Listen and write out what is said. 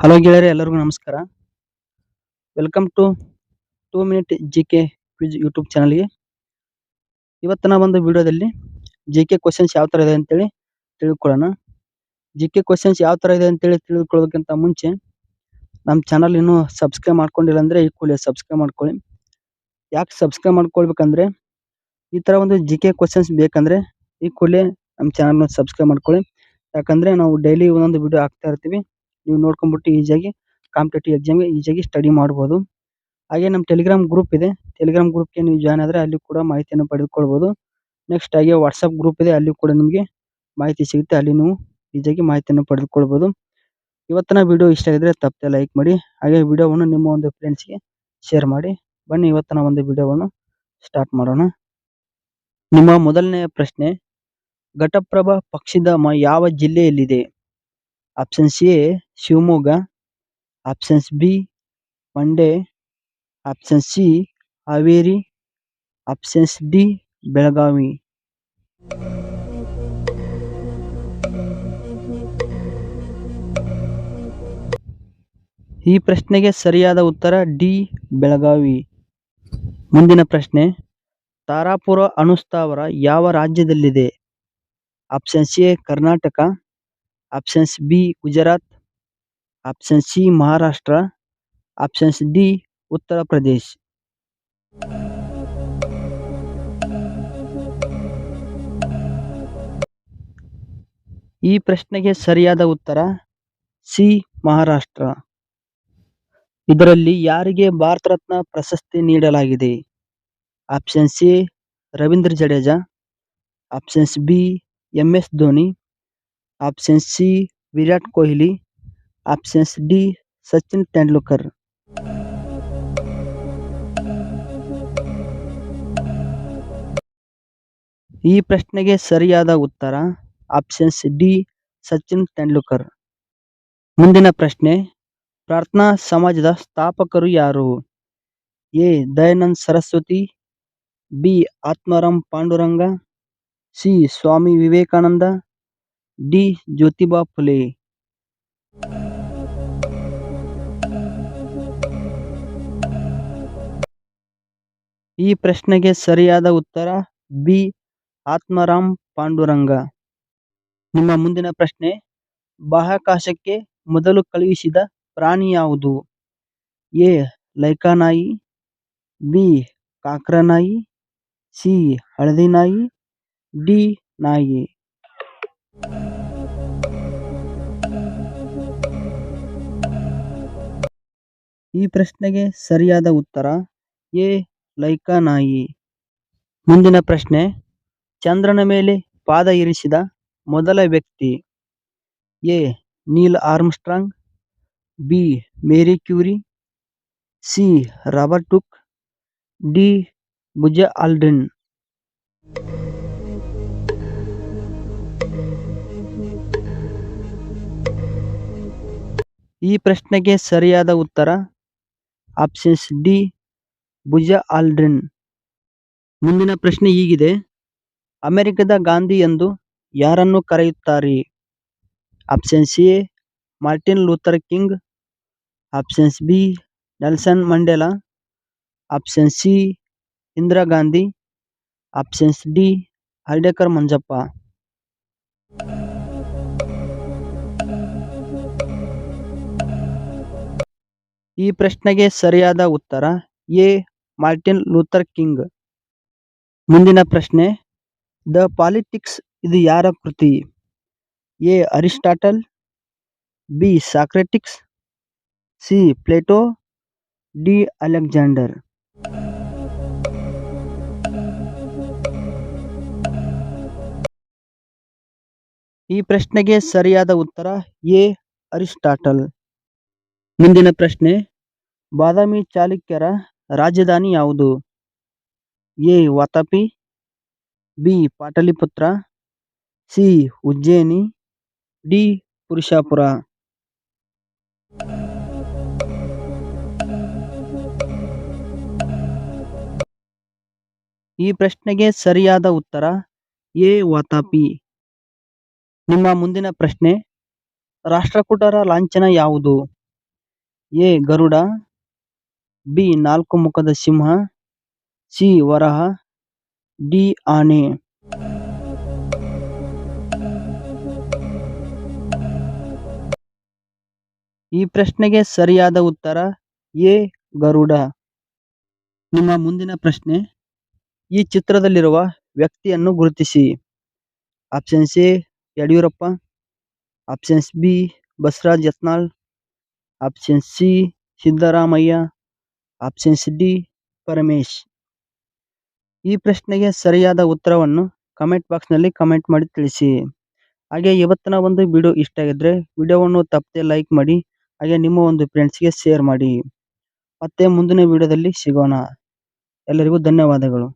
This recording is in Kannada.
ಹಲೋ ಗೆಳೆಯರೆ, ಎಲ್ಲರಿಗೂ ನಮಸ್ಕಾರ. Welcome to two minute G K quiz YouTube ಚಾನಲ್ಗೆ ಇವತ್ತಿನ ಒಂದು ವಿಡಿಯೋದಲ್ಲಿ ಜಿ ಕೆ ಕ್ವಶನ್ಸ್ ಯಾವ ಥರ ಇದೆ ಅಂತೇಳಿ ತಿಳ್ಕೊಳ್ಳೋಣ. ಜಿ ಕೆ ಕ್ವಶನ್ಸ್ ಯಾವ ಥರ ಇದೆ ಅಂತೇಳಿ ತಿಳ್ಕೊಳ್ಳೋದಕ್ಕಿಂತ ಮುಂಚೆ ನಮ್ಮ ಚಾನಲ್ ಇನ್ನೂ ಸಬ್ಸ್ಕ್ರೈಬ್ ಮಾಡ್ಕೊಂಡಿಲ್ಲ ಅಂದರೆ ಈ ಕೂಡಲೇ ಸಬ್ಸ್ಕ್ರೈಬ್ ಮಾಡ್ಕೊಳ್ಳಿ. ಯಾಕೆ ಸಬ್ಸ್ಕ್ರೈಬ್ ಮಾಡ್ಕೊಳ್ಬೇಕಂದ್ರೆ ಈ ಥರ ಒಂದು ಜಿ ಕೆ ಕ್ವಶನ್ಸ್ ಬೇಕಂದ್ರೆ ಈ ಕೂಡಲೇ ನಮ್ಮ ಚಾನಲ್ನ ಸಬ್ಸ್ಕ್ರೈಬ್ ಮಾಡ್ಕೊಳ್ಳಿ. ಯಾಕಂದರೆ ನಾವು ಡೈಲಿ ಒಂದೊಂದು ವಿಡಿಯೋ ಹಾಕ್ತಾ ಇರ್ತೀವಿ. ನೀವು ನೋಡ್ಕೊಂಡ್ಬಿಟ್ಟು ಈಸಿಯಾಗಿ ಕಾಂಪಿಟೇಟಿವ್ ಎಕ್ಸಾಮ್ಗೆ ಈಸಿಯಾಗಿ ಸ್ಟಡಿ ಮಾಡಬಹುದು ಹಾಗೆ ನಮ್ಮ ಟೆಲಿಗ್ರಾಮ್ ಗ್ರೂಪ್ ಇದೆ. ಟೆಲಿಗ್ರಾಮ್ ಗ್ರೂಪ್ಗೆ ನೀವು ಜಾಯ್ನ್ ಆದ್ರೆ ಅಲ್ಲಿ ಕೂಡ ಮಾಹಿತಿಯನ್ನು ಪಡೆದುಕೊಳ್ಳಬಹುದು ನೆಕ್ಸ್ಟ್ ಹಾಗೆ ವಾಟ್ಸಪ್ ಗ್ರೂಪ್ ಇದೆ. ಅಲ್ಲಿ ಕೂಡ ನಿಮಗೆ ಮಾಹಿತಿ ಸಿಗುತ್ತೆ. ಅಲ್ಲಿ ನೀವು ಈಸಿಯಾಗಿ ಮಾಹಿತಿಯನ್ನು ಪಡೆದುಕೊಳ್ಳಬಹುದು ಇವತ್ತಿನ ವಿಡಿಯೋ ಇಷ್ಟ ಆಗಿದ್ರೆ ತಪ್ಪದೆ ಲೈಕ್ ಮಾಡಿ. ಹಾಗೆ ವಿಡಿಯೋವನ್ನು ನಿಮ್ಮ ಒಂದು ಫ್ರೆಂಡ್ಸ್ಗೆ ಶೇರ್ ಮಾಡಿ. ಬನ್ನಿ ಇವತ್ತಿನ ಒಂದು ವಿಡಿಯೋವನ್ನು ಸ್ಟಾರ್ಟ್ ಮಾಡೋಣ. ನಿಮ್ಮ ಮೊದಲನೆಯ ಪ್ರಶ್ನೆ, ಘಟಪ್ರಭಾ ಪಕ್ಷಿಧಾಮ ಯಾವ ಜಿಲ್ಲೆಯಲ್ಲಿದೆ? Options A Shivamogga. Options B Mandya option C Haveri. Options D Belagavi. ಈ ಪ್ರಶ್ನೆಗೆ ಸರಿಯಾದ ಉತ್ತರ ಡಿ, ಬೆಳಗಾವಿ. ಮುಂದಿನ ಪ್ರಶ್ನೆ, ತಾರಾಪುರ ಅಣುಸ್ಥಾವರ ಯಾವ ರಾಜ್ಯದಲ್ಲಿದೆ? Options A Karnataka. Options B Gujarat option C Maharashtra options D Uttar Pradesh ಈ ಪ್ರಶ್ನೆಗೆ ಸರಿಯಾದ ಉತ್ತರ ಸಿ ಮಹಾರಾಷ್ಟ್ರ ಇದರಲ್ಲಿ ಯಾರಿಗೆ ಭಾರತ ರತ್ನ ಪ್ರಶಸ್ತಿ ನೀಡಲಾಗಿದೆ? Option C Ravindra Jadeja options B M S Dhoni option C Virat Kohli options D Sachin Tendulkar ಈ ಪ್ರಶ್ನೆಗೆ ಸರಿಯಾದ ಉತ್ತರ ಆಪ್ಷನ್ಸ್ ಡಿ ಸಚಿನ್ ತೆಂಡೂಲ್ಕರ್ ಮುಂದಿನ ಪ್ರಶ್ನೆ, ಪ್ರಾರ್ಥನಾ ಸಮಾಜದ ಸ್ಥಾಪಕರು ಯಾರು? A, Dayanand Saraswati, B, Atmaram Pandurang, C, Swami Vivekananda D Jyotiba Phule. ಈ ಪ್ರಶ್ನೆಗೆ ಸರಿಯಾದ ಉತ್ತರ ಬಿ ಆತ್ಮರಾಮ್ ಪಾಂಡುರಂಗ. ನಿಮ್ಮ ಮುಂದಿನ ಪ್ರಶ್ನೆ, ಬಾಹ್ಯಾಕಾಶಕ್ಕೆ ಮೊದಲು ಕಳುಹಿಸಿದ ಪ್ರಾಣಿ ಯಾವುದು? ಎ ಲೈಕಾನಾಯಿ, ಬಿ ಕಾಕ್ರನಾಯಿ, ಸಿ ಹಳದಿ ನಾಯಿ ಡಿ ನಾಯಿ. ಈ ಪ್ರಶ್ನೆಗೆ ಸರಿಯಾದ ಉತ್ತರ ಎ. ಲೈಕಾ ನಾಯಿ ಮುಂದಿನ ಪ್ರಶ್ನೆ, ಚಂದ್ರನ ಮೇಲೆ ಪಾದ ಇರಿಸಿದ ಮೊದಲ ವ್ಯಕ್ತಿ A. Neil Armstrong, B. Marie Curie, C. Robert took D. Buzz Aldrin. ಈ ಪ್ರಶ್ನೆಗೆ ಸರಿಯಾದ ಉತ್ತರ ಆಪ್ಷನ್ಸ್ ಡಿ, ಭುಜ ಆಲ್ಡ್ರಿನ್. ಮುಂದಿನ ಪ್ರಶ್ನೆ ಹೀಗಿದೆ. ಅಮೆರಿಕದ ಗಾಂಧಿ ಎಂದು ಯಾರನ್ನು ಕರೆಯುತ್ತಾರೆ? Options A Martin Luther King. Options B, Nelson Mandela. Option C, Indira Gandhi. Options D, Hardekar Manjappa. ಈ ಪ್ರಶ್ನೆಗೆ ಸರಿಯಾದ ಉತ್ತರ ಎ. Martin Luther king. ಮುಂದಿನ ಪ್ರಶ್ನೆ, ದ ಪಾಲಿಟಿಕ್ಸ್ ಇದು ಯಾರ ಕೃತಿ? A. Aristotle, B. Socrates, C. Plato, D. Alexander. ಈ ಪ್ರಶ್ನೆಗೆ ಸರಿಯಾದ ಉತ್ತರ ಎ. ಅರಿಸ್ಟಾಟಲ್. ಮುಂದಿನ ಪ್ರಶ್ನೆ, ಬಾದಾಮಿ ಚಾಲುಕ್ಯರ ರಾಜಧಾನಿ ಯಾವುದು? A, Vatapi, B, Pataliputra, C, Ujjaini, D, Purushapura. ಈ ಪ್ರಶ್ನೆಗೆ ಸರಿಯಾದ ಉತ್ತರ, ಎ, ವಾತಾಪಿ. ನಿಮ್ಮ ಮುಂದಿನ ಪ್ರಶ್ನೆ, ರಾಷ್ಟ್ರಕೂಟರ ಲಾಂಛನ ಯಾವುದು? ಎ ಗರುಡ, ಬಿ ನಾಲ್ಕು ಮುಖದ ಸಿಂಹ, ಸಿ ವರಹ, ಡಿ ಆನೆ. ಈ ಪ್ರಶ್ನೆಗೆ ಸರಿಯಾದ ಉತ್ತರ ಎ ಗರುಡ. ನಿಮ್ಮ ಮುಂದಿನ ಪ್ರಶ್ನೆ, ಈ ಚಿತ್ರದಲ್ಲಿರುವ ವ್ಯಕ್ತಿಯನ್ನು ಗುರುತಿಸಿ. Options A Yediyurappa options B Basavaraj Yatnal option C Siddaramaiah options D Paramesh ಈ ಪ್ರಶ್ನೆಗೆ ಸರಿಯಾದ ಉತ್ತರವನ್ನು ಕಮೆಂಟ್ ಬಾಕ್ಸ್ನಲ್ಲಿ ಕಮೆಂಟ್ ಮಾಡಿ ತಿಳಿಸಿ. ಹಾಗೆ ಇವತ್ತಿನ ಒಂದು ವಿಡಿಯೋ ಇಷ್ಟ ಆಗಿದ್ರೆ ವಿಡಿಯೋವನ್ನು ತಪ್ಪದೆ ಲೈಕ್ ಮಾಡಿ, ಹಾಗೆ ನಿಮ್ಮ ಒಂದು ಫ್ರೆಂಡ್ಸ್ಗೆ ಶೇರ್ ಮಾಡಿ. ಮತ್ತೆ ಮುಂದಿನ ವಿಡಿಯೋದಲ್ಲಿ ಸಿಗೋಣ. ಎಲ್ಲರಿಗೂ ಧನ್ಯವಾದಗಳು.